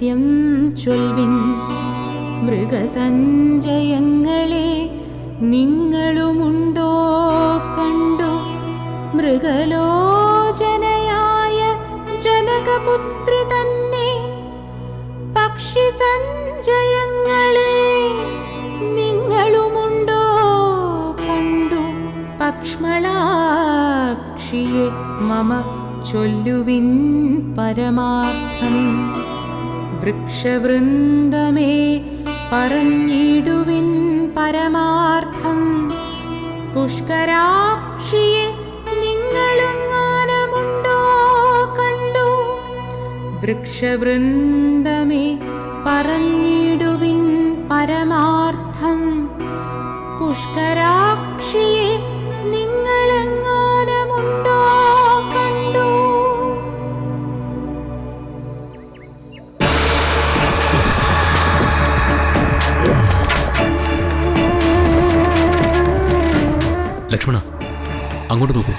സത്യം ചൊൽവിൻ മൃഗസഞ്ചയങ്ങളെ നിങ്ങളുമുണ്ടോ കണ്ടു? മൃഗലോചനയായ ജനകപുത്രി തന്നെ പക്ഷി സഞ്ചയങ്ങളെ നിങ്ങളുമുണ്ടോ കണ്ടു? പക്ഷ്മളാക്ഷിയെ മമ ചൊല്ലുവിൻ പരമാർത്ഥം വൃക്ഷവൃന്ദമേ പറഞ്ഞിടുവിൻ പരമാർത്ഥം. പുഷ്കരാക്ഷിയെ നിങ്ങളെങ്ങാനമുണ്ടോ കണ്ടു. വൃക്ഷവൃന്ദമേ പറഞ്ഞിടുവിൻ പരമാർത്ഥം. പുഷ്കരാക്ഷിയെ നിങ്ങളെങ്ങാനമുണ്ടോ ലക്ഷ്മണ അങ്ങോട്ട് നോക്കൂ.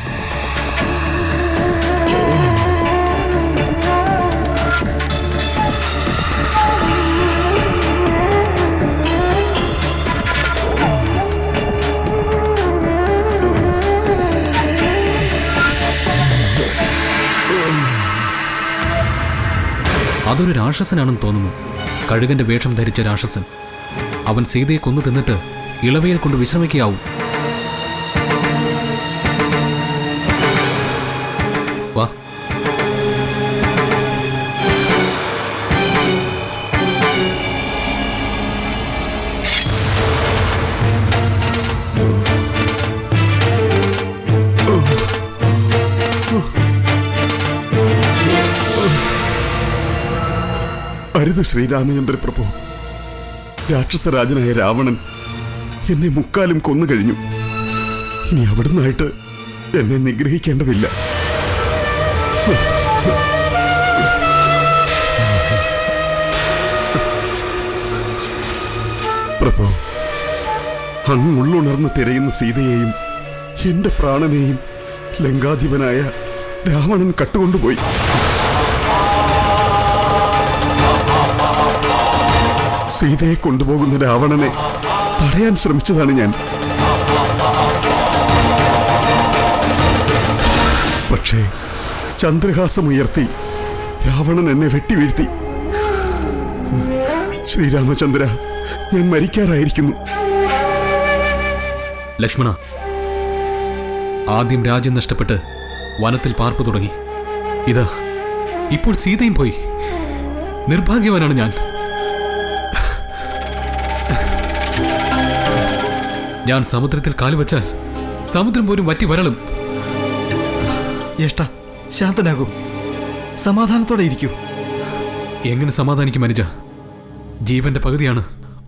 അതൊരു രാക്ഷസനാണെന്ന് തോന്നുന്നു. കഴുകന്റെ വേഷം ധരിച്ച രാക്ഷസൻ. അവൻ സീതയെ കൊന്നു തിന്നിട്ട് ഇളവയിൽ കൊണ്ട് വിശ്രമിക്കുകയാവും. അരുത് ശ്രീരാമചന്ദ്ര പ്രഭു. രാക്ഷസരാജനായ രാവണൻ എന്നെ മുക്കാലും കൊന്നു കഴിഞ്ഞു. ഇനി അവിടുന്നായിട്ട് എന്നെ നിഗ്രഹിക്കേണ്ടതില്ല. പ്രഭു അങ്ങ് ഉള്ളുണർന്ന് തിരയുന്ന സീതയെയും എന്റെ പ്രാണനെയും ലങ്കാധിപനായ രാവണൻ കട്ടുകൊണ്ടുപോയി. സീതയെ കൊണ്ടുപോകുന്ന രാവണനെ തടയാൻ ശ്രമിച്ചതാണ് ഞാൻ. പക്ഷേ ചന്ദ്രഹാസമുയർത്തി രാവണൻ എന്നെ വെട്ടിവീഴ്ത്തി. ശ്രീരാമചന്ദ്ര ഞാൻ മരിക്കാറായിരിക്കുന്നു. ലക്ഷ്മണ ആദ്യം രാജ്യം നഷ്ടപ്പെട്ട് വനത്തിൽ പാർപ്പ് തുടങ്ങി. ഇതാ ഇപ്പോൾ സീതയും പോയി. നിർഭാഗ്യവാനാണ് ഞാൻ. ഞാൻ സമുദ്രത്തിൽ കാലുവച്ചാൽ സമുദ്രം പോലും വറ്റി വരളും. ജ്യേഷ്ഠ ശാന്തനാകൂ. സമാധാനത്തോടെ ഇരിക്കൂ. എങ്ങനെ സമാധാനിക്കും അനുജ? ജീവന്റെ പകുതിയാണ്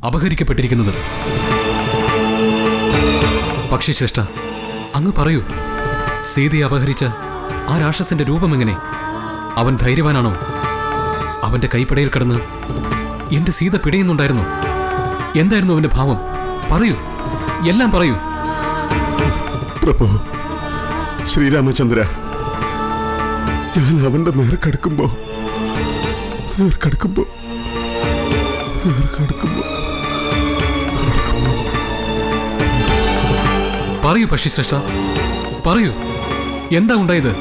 അപഹരിക്കപ്പെട്ടിരിക്കുന്നത്. പക്ഷേ ശ്രേഷ്ഠ അങ്ങ് പറയൂ. സീതയെ അപഹരിച്ച ആ രാക്ഷസന്റെ രൂപം എങ്ങനെ? അവൻ ധൈര്യവാനാണോ? അവന്റെ കൈപ്പടയിൽ കിടന്ന് എന്റെ സീത പിടയുന്നുണ്ടായിരുന്നു. എന്തായിരുന്നു അവന്റെ ഭാവം? പറയൂ. എല്ലാം പറയൂ. പ്രഭു ശ്രീരാമചന്ദ്ര ഞാൻ അവന്റെ നേർക്കടുക്കുമ്പോ നേർക്കടുക്കുമ്പോ നേർക്കടുക്കുമ്പോ പറയൂ പക്ഷി ശ്രേഷ്ഠ പറയൂ. എന്താ ഉണ്ടായത്?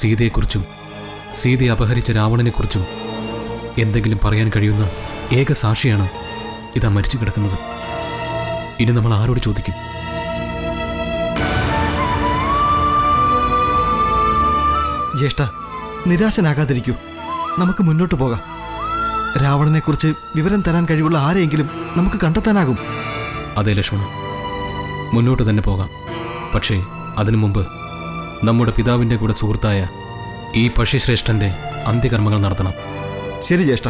സീതയെക്കുറിച്ചും സീതയെ അപഹരിച്ച രാവണനെക്കുറിച്ചും എന്തെങ്കിലും പറയാൻ കഴിയുന്ന ഏക സാക്ഷിയാണ് ഇതാ മരിച്ചു കിടക്കുന്നത്. ഇനി നമ്മൾ ആരോട് ചോദിക്കും? ജ്യേഷ്ഠ നിരാശനാകാതിരിക്കൂ. നമുക്ക് മുന്നോട്ട് പോകാം. രാവണനെക്കുറിച്ച് വിവരം തരാൻ കഴിവുള്ള ആരെയെങ്കിലും നമുക്ക് കണ്ടെത്താനാകും. അതെ ലക്ഷ്മണ മുന്നോട്ട് തന്നെ പോകാം. പക്ഷേ അതിനു മുമ്പ് നമ്മുടെ പിതാവിന്റെ കൂടെ സുഹൃത്തായ ഈ പക്ഷിശ്രേഷ്ഠന്റെ അന്ത്യകർമ്മങ്ങൾ നടത്തണം. ശരി ജ്യേഷ്ഠ.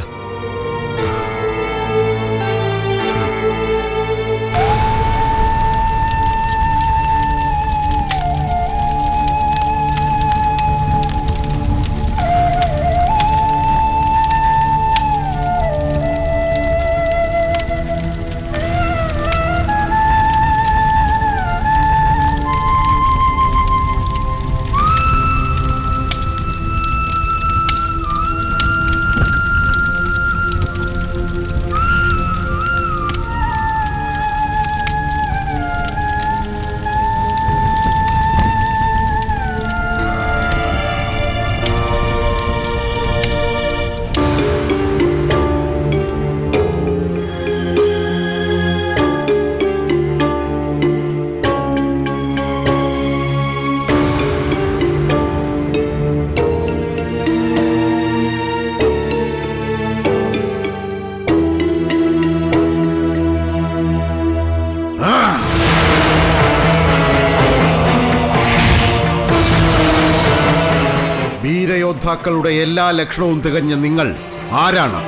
യോദ്ധാക്കളുടെ എല്ലാ ലക്ഷണവും തികഞ്ഞ നിങ്ങൾ ആരാണ്?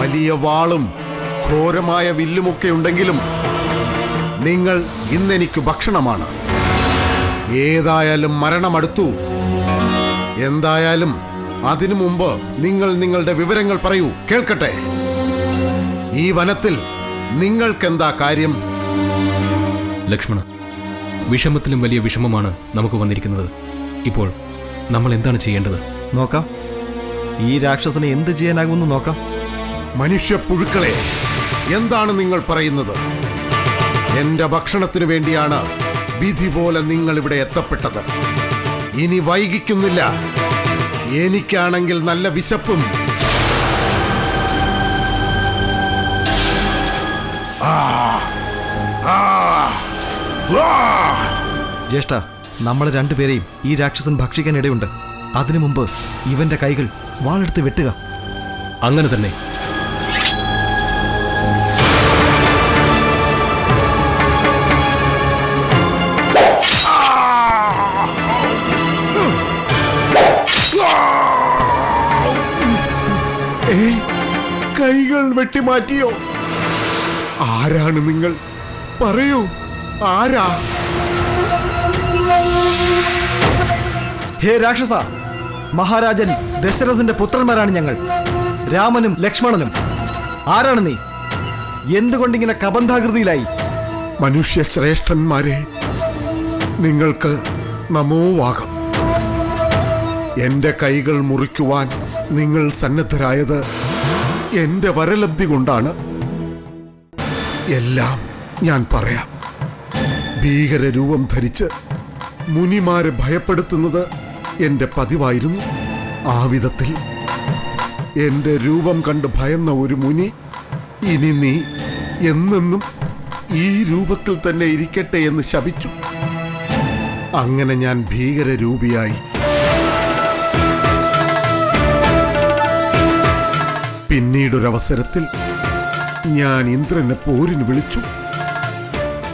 വലിയ വാളും ഘോരമായ വില്ലുമൊക്കെ ഉണ്ടെങ്കിലും നിങ്ങൾ ഇന്നെനിക്ക് ഭക്ഷണമാണ്. ഏതായാലും മരണമടുത്തു. എന്തായാലും അതിനു മുമ്പ് നിങ്ങൾ നിങ്ങളുടെ വിവരങ്ങൾ പറയൂ കേൾക്കട്ടെ? ഈ വനത്തിൽ നിങ്ങൾക്കെന്താ കാര്യം? ലക്ഷ്മണ വിഷമത്തിലും വലിയ വിഷമമാണ് നമുക്ക് വന്നിരിക്കുന്നത്. ഇപ്പോൾ നമ്മൾ എന്താണ് ചെയ്യേണ്ടത്? നോക്കാം. ഈ രാക്ഷസനെ എന്ത് ചെയ്യാനാകുമെന്ന് നോക്കാം. മനുഷ്യപ്പുഴുക്കളെ എന്താണ് നിങ്ങൾ പറയുന്നത്? എന്റെ ഭക്ഷണത്തിനു വേണ്ടിയാണ് വിധി പോലെ നിങ്ങൾ ഇവിടെ എത്തപ്പെട്ടത്. ഇനി വൈകിക്കുന്നില്ല. എനിക്കാണെങ്കിൽ നല്ല വിശപ്പും. ആ, ആ, ആ. ജ്യേഷ്ഠ നമ്മളെ രണ്ടുപേരെയും ഈ രാക്ഷസൻ ഭക്ഷിക്കാൻ ഇടയുണ്ട്. അതിനു മുമ്പ് ഇവന്റെ കൈകൾ വാളെടുത്ത് വെട്ടുക. അങ്ങനെ തന്നെ. ഏയ്, കൈകൾ വെട്ടിമാറ്റിയോ ആരാണ് നിങ്ങൾ? പറയൂ. ആരാ? ഹേ രാക്ഷസ മഹാരാജൻ ദശരഥന്റെ പുത്രന്മാരാണ് ഞങ്ങൾ. രാമനും ലക്ഷ്മണനും. ആരാണ് നീ? എന്തുകൊണ്ടിങ്ങനെ കബന്ധാകൃതിയിലായി മനുഷ്യ ശ്രേഷ്ഠന്മാരെ നിങ്ങൾക്ക് നമോവാകം എന്റെ കൈകൾ മുറിക്കുവാൻ നിങ്ങൾ സന്നദ്ധരായത് എന്റെ വരലബ്ധി കൊണ്ടാണ്. എല്ലാം ഞാൻ പറയാം. ഭീകര രൂപം ധരിച്ച് മുനിമാരെ ഭയപ്പെടുത്തുന്നത് എന്റെ പതിവായിരുന്നു. ആ വിധത്തിൽ എന്റെ രൂപം കണ്ട് ഭയന്ന ഒരു മുനി ഇനി നീ എന്നെന്നും ഈ രൂപത്തിൽ തന്നെ ഇരിക്കട്ടെ എന്ന് ശപിച്ചു. അങ്ങനെ ഞാൻ ഭീകരരൂപിയായി. പിന്നീടൊരവസരത്തിൽ ഞാൻ ഇന്ദ്രനെ പോരിന് വിളിച്ചു.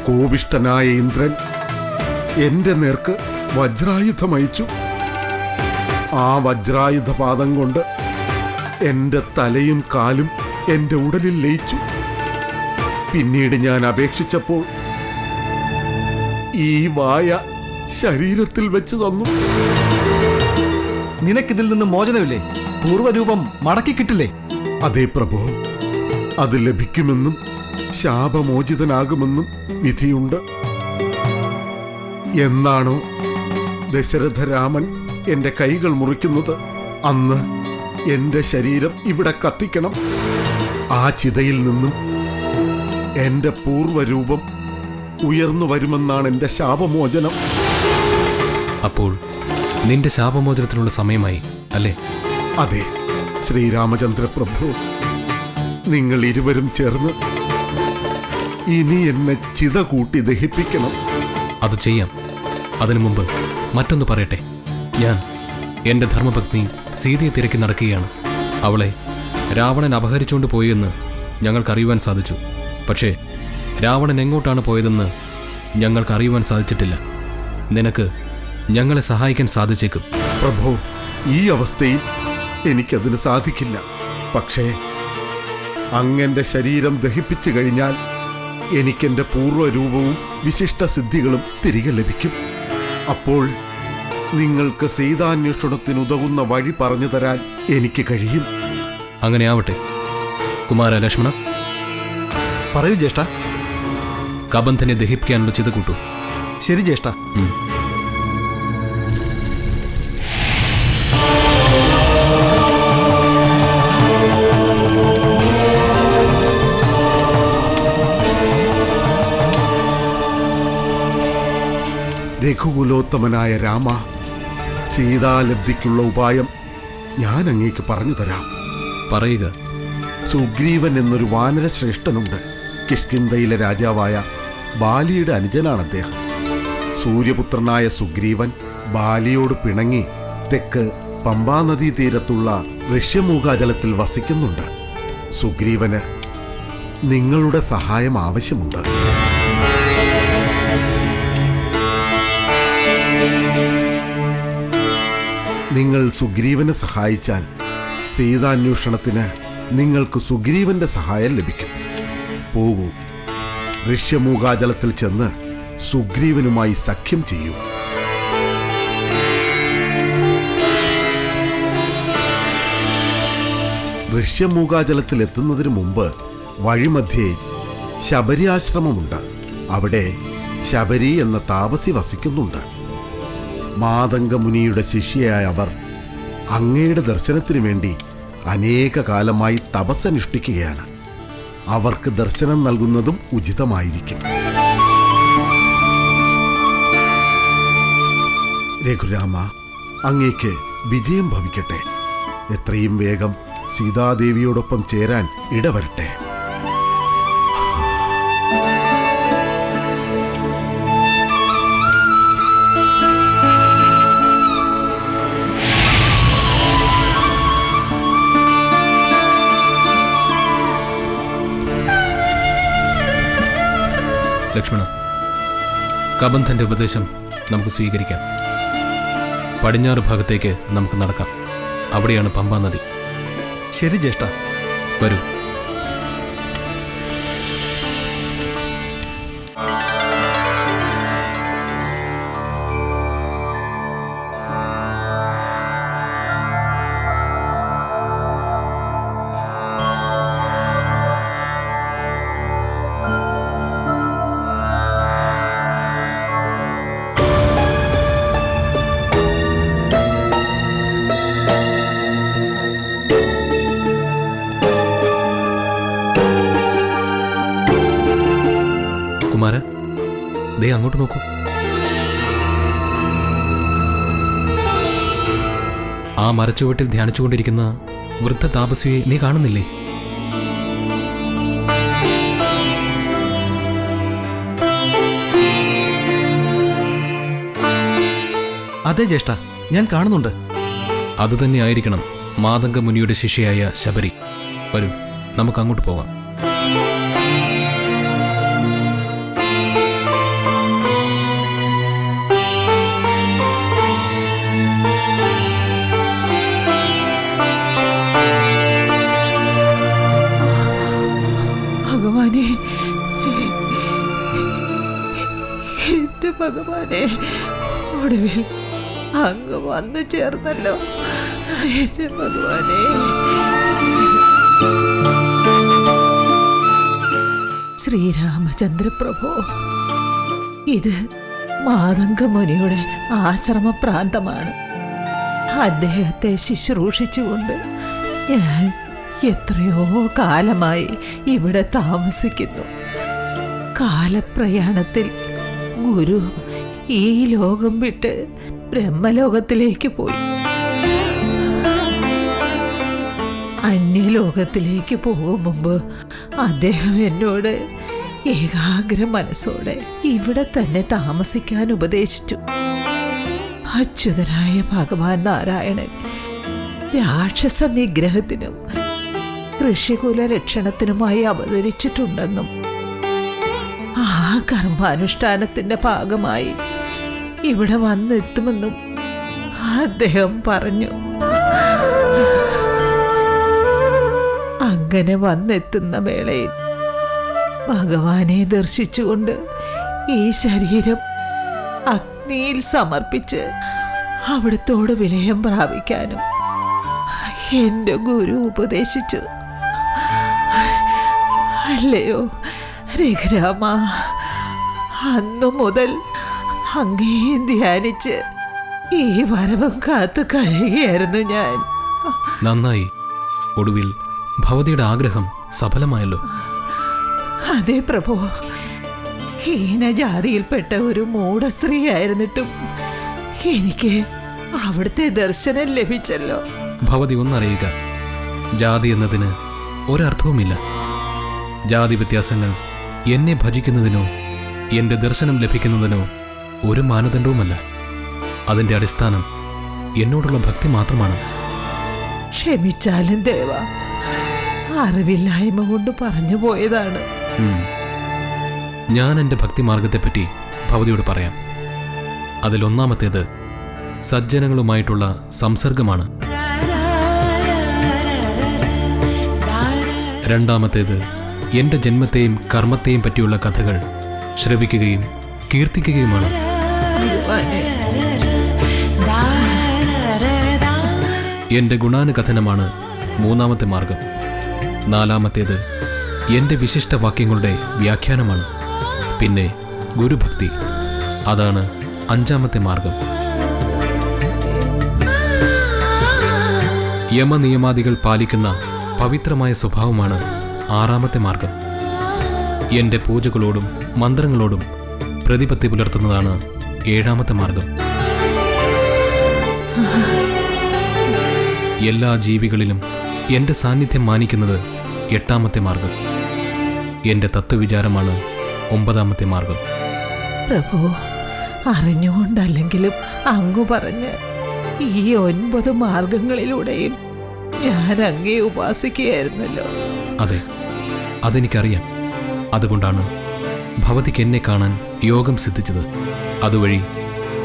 കോപിഷ്ടനായ ഇന്ദ്രൻ എന്റെ നേർക്ക് വജ്രായുധം അയച്ചു. ആ വജ്രായുധപാദം കൊണ്ട് എന്റെ തലയും കാലും എന്റെ ഉടലിൽ ലയിച്ചു. പിന്നീട് ഞാൻ അപേക്ഷിച്ചപ്പോൾ ഈ വായ ശരീരത്തിൽ വെച്ച് തന്നു. നിനക്കിതിൽ നിന്ന് മോചനമില്ലേ? പൂർവരൂപം മടക്കി കിട്ടില്ലേ അതേ പ്രഭു അത് ലഭിക്കുമെന്നും ശാപമോചിതനാകുമെന്നും വിധിയുണ്ട് എന്നാണോ ദശരഥ രാമൻ എന്റെ കൈകൾ മുറിക്കുന്നത്? അന്ന് എന്റെ ശരീരം ഇവിടെ കത്തിക്കണം. ആ ചിതയിൽ നിന്നും എന്റെ പൂർവരൂപം ഉയർന്നു വരുമെന്നാണ് എന്റെ ശാപമോചനം. അപ്പോൾ നിന്റെ ശാപമോചനത്തിനുള്ള സമയമായി അല്ലേ? അതെ ശ്രീരാമചന്ദ്ര പ്രഭു നിങ്ങൾ ഇരുവരും ചേർന്ന് ഇനി എന്നെ ചിത കൂട്ടി ദഹിപ്പിക്കണം. അത് ചെയ്യാം. അതിനു മുമ്പ് മറ്റൊന്ന് പറയട്ടെ. ഞാൻ എന്റെ ധർമ്മപത്നി സീതയെ തിരക്കി നടക്കുകയാണ്. അവളെ രാവണൻ അപഹരിച്ചുകൊണ്ട് പോയെന്ന് ഞങ്ങൾക്ക് അറിയുവാൻ സാധിച്ചു. പക്ഷേ രാവണൻ എങ്ങോട്ടാണ് പോയതെന്ന് ഞങ്ങൾക്ക് അറിയുവാൻ സാധിച്ചിട്ടില്ല. നിനക്ക് ഞങ്ങളെ സഹായിക്കാൻ സാധിച്ചേക്കും. പ്രഭു ഈ അവസ്ഥയിൽ എനിക്കതിന് സാധിക്കില്ല. പക്ഷേ അങ്ങന്റെ ശരീരം ദഹിപ്പിച്ചു കഴിഞ്ഞാൽ എനിക്കെന്റെ പൂർവരൂപവും വിശിഷ്ട സിദ്ധികളും തിരികെ ലഭിക്കും. അപ്പോൾ നിങ്ങൾക്ക് സീതാന്വേഷണത്തിനുതകുന്ന വഴി പറഞ്ഞു തരാൻ എനിക്ക് കഴിയും. അങ്ങനെ ആവട്ടെ കുമാര ലക്ഷ്മണ. പറയൂ ജ്യേഷ്ഠ. കബന്ധനെ ദഹിപ്പിക്കാനുള്ള ചിത കൂട്ടു. ശരി ജ്യേഷ്ഠ. രഘുകുലോത്തമനായ രാമ സീതാലബ്ധിക്കുള്ള ഉപായം ഞാൻ അങ്ങേക്ക് പറഞ്ഞു തരാം. പറയുക. സുഗ്രീവൻ എന്നൊരു വാനരശ്രേഷ്ഠനുണ്ട്. കിഷ്കിന്ധയിലെ രാജാവായ ബാലിയുടെ അനുജനാണ് അദ്ദേഹം. സൂര്യപുത്രനായ സുഗ്രീവൻ ബാലിയോട് പിണങ്ങി തെക്ക് പമ്പാനദീ തീരത്തുള്ള ഋഷ്യമൂകാജലത്തിൽ വസിക്കുന്നുണ്ട്. സുഗ്രീവന് നിങ്ങളുടെ സഹായം ആവശ്യമുണ്ട്. നിങ്ങൾ സുഗ്രീവനെ സഹായിച്ചാൽ സീതാന്വേഷണത്തിന് നിങ്ങൾക്ക് സുഗ്രീവന്റെ സഹായം ലഭിക്കും. പോകൂ. ഋഷ്യമൂകാചലത്തിൽ ചെന്ന് സുഗ്രീവനുമായി സഖ്യം ചെയ്യൂ. ഋഷ്യമൂകാചലത്തിൽ എത്തുന്നതിന് മുമ്പ് വഴിമധ്യേ ശബരി ആശ്രമമുണ്ട് അവിടെ ശബരി എന്ന താപസി വസിക്കുന്നുണ്ട്. മാതംഗ മുനിയുടെ ശിഷ്യയായ അവർ അങ്ങയുടെ ദർശനത്തിനു വേണ്ടി അനേക കാലമായി തപസ്സനുഷ്ഠിക്കുകയാണ് അവർക്ക് ദർശനം നൽകുന്നതും ഉചിതമായിരിക്കും. രഘുരാമ അങ്ങേക്ക് വിജയം ഭവിക്കട്ടെ. എത്രയും വേഗം സീതാദേവിയോടൊപ്പം ചേരാൻ ഇടവരട്ടെ. ലക്ഷ്മണ? കബന്ധന്റെ ഉപദേശം നമുക്ക് സ്വീകരിക്കാം. പടിഞ്ഞാറ് ഭാഗത്തേക്ക് നമുക്ക് നടക്കാം. അവിടെയാണ് പമ്പാ നദി. ശരി ജ്യേഷ്ഠ. വരൂ. ആ മരച്ചുവട്ടിൽ ധ്യാനിച്ചുകൊണ്ടിരിക്കുന്ന വൃദ്ധ താപസ്വിയെ നീ കാണുന്നില്ലേ? അതെ ജ്യേഷ്ഠ ഞാൻ കാണുന്നുണ്ട്. അതുതന്നെ ആയിരിക്കണം മാതംഗ മുനിയുടെ ശിഷ്യയായ ശബരി. വരൂ നമുക്ക് അങ്ങോട്ട് പോകാം. ഭഗവാനെ ഒടുവിൽ അങ്ങ് വന്നു ചേർന്നല്ലോ. ഭഗവാനെ. ശ്രീരാമചന്ദ്രപ്രഭു ഇത് മാതംഗ മുനിയുടെ ആശ്രമ പ്രാന്തമാണ് അദ്ദേഹത്തെ ശുശ്രൂഷിച്ചുകൊണ്ട് ഞാൻ എത്രയോ കാലമായി ഇവിടെ താമസിക്കുന്നു. കാലപ്രയാണത്തിൽ ഗുരു ഈ ലോകം വിട്ട് ബ്രഹ്മലോകത്തിലേക്ക് പോയി. അന്യലോകത്തിലേക്ക് പോകും മുമ്പ് അദ്ദേഹം എന്നോട് ഏകാഗ്ര മനസ്സോടെ ഇവിടെ തന്നെ താമസിക്കാൻ ഉപദേശിച്ചു. അച്യുതനായ ഭഗവാൻ നാരായണൻ രാക്ഷസ നിഗ്രഹത്തിനും ഋഷികുല രക്ഷണത്തിനുമായി അവതരിച്ചിട്ടുണ്ടെന്നും ആ കർമാനുഷ്ഠാനത്തിന്റെ ഭാഗമായി ഇവിടെ വന്നെത്തുമെന്നും അദ്ദേഹം പറഞ്ഞു. അങ്ങനെ വന്നെത്തുന്ന വേളയിൽ ഭഗവാനെ ദർശിച്ചുകൊണ്ട് ഈ ശരീരം അഗ്നിയിൽ സമർപ്പിച്ച് അവിടത്തോട് വിലയം പ്രാപിക്കാനും എന്റെ ഗുരു ഉപദേശിച്ചു. അല്ലയോ? രഘുരാമ അന്നു മുതൽ അങ്ങേയും ധ്യാനിച്ച് ഈ വരവും കാത്തു കഴിയുകയായിരുന്നു ഞാൻ. നന്നായി. ഒടുവിൽ ഭവതിയുടെ ആഗ്രഹം സഫലമായല്ലോ. അതെ പ്രഭു. ഹീനജാതിയിൽപ്പെട്ട ഒരു മൂഢസ്ത്രീയായിരുന്നിട്ടും എനിക്ക് അവിടുത്തെ ദർശനം ലഭിച്ചല്ലോ. ഭവതി ഒന്നറിയുക. ജാതി എന്നതിന് ഒരർത്ഥവുമില്ല. ജാതി വ്യത്യാസങ്ങൾ എന്നെ ഭജിക്കുന്നതിനോ എന്റെ ദർശനം ലഭിക്കുന്നതിനോ ഒരു മാനദണ്ഡവുമല്ല. അതിന്റെ അടിസ്ഥാനം എന്നോടുള്ള ഭക്തി മാത്രമാണ്. ക്ഷമിച്ചാലും ദേവ അറിവില്ലായ്മ കൊണ്ട് പറഞ്ഞു പോയതാണ്. ഞാൻ എന്റെ ഭക്തിമാർഗത്തെപ്പറ്റി ഭവതിയോട് പറയാം. അതിലൊന്നാമത്തേത് സജ്ജനങ്ങളുമായിട്ടുള്ള സംസർഗമാണ്. രണ്ടാമത്തേത് എന്റെ ജന്മത്തെയും കർമ്മത്തെയും പറ്റിയുള്ള കഥകൾ ശ്രവിക്കുകയും കീർത്തിക്കുകയുമാണ്. എന്റെ ഗുണാനുകഥനമാണ് മൂന്നാമത്തെ മാർഗം. നാലാമത്തേത് എന്റെ വിശിഷ്ട വാക്യങ്ങളുടെ വ്യാഖ്യാനമാണ്. പിന്നെ ഗുരുഭക്തി. അതാണ് അഞ്ചാമത്തെ മാർഗം. യമനിയമാദികൾ പാലിക്കുന്ന പവിത്രമായ സ്വഭാവമാണ് ആറാമത്തെ മാർഗം. എന്റെ പൂജകളോടും മന്ത്രങ്ങളോടും പ്രതിപത്തി പുലർത്തുന്നതാണ് ഏഴാമത്തെ മാർഗം. എല്ലാ ജീവികളിലും എന്റെ സാന്നിധ്യം മാനിക്കുന്നത് എട്ടാമത്തെ മാർഗം. എന്റെ തത്വവിചാരമാണ് ഒമ്പതാമത്തെ മാർഗം. പ്രഭു അറിഞ്ഞുകൊണ്ടല്ലെങ്കിലും അങ്ങു പറഞ്ഞ് ഈ ഒൻപത് മാർഗങ്ങളിലൂടെയും ഞാൻ അങ്ങേ ഉപാസിക്കുകയായിരുന്നല്ലോ. അതെ. അതെനിക്കറിയാം. അതുകൊണ്ടാണ് ഭവതിക്ക് എന്നെ കാണാൻ യോഗം സിദ്ധിച്ചത്. അതുവഴി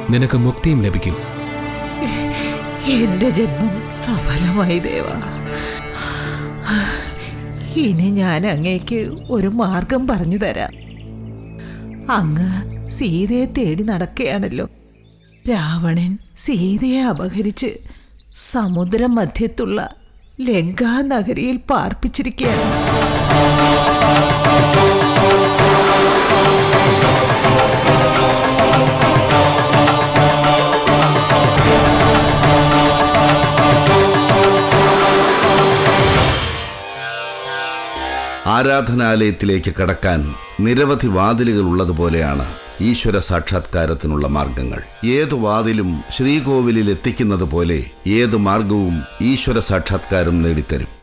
നിനക്ക് മുക്തിയും ലഭിക്കും. എന്റെ ജന്മം സഫലമായി ദേവ. ഇനി ഞാൻ അങ്ങേക്ക് ഒരു മാർഗം പറഞ്ഞു തരാം. അങ്ങ് സീതയെ തേടി നടക്കുകയാണല്ലോ. രാവണൻ സീതയെ അപഹരിച്ച് സമുദ്ര ലങ്കാ നഗരിയിൽ പാർപ്പിച്ചിരിക്കുകയാണ്. ആരാധനാലയത്തിലേക്ക് കടക്കാൻ നിരവധി വാതിലുകൾ ഉള്ളതുപോലെയാണ് ഈശ്വര സാക്ഷാത്കാരത്തിനുള്ള മാർഗങ്ങൾ. ഏതു വാതിലും ശ്രീകോവിലിൽ എത്തിക്കുന്നത് പോലെ ഏതു മാർഗവും ഈശ്വര സാക്ഷാത്കാരം നേടിത്തരും.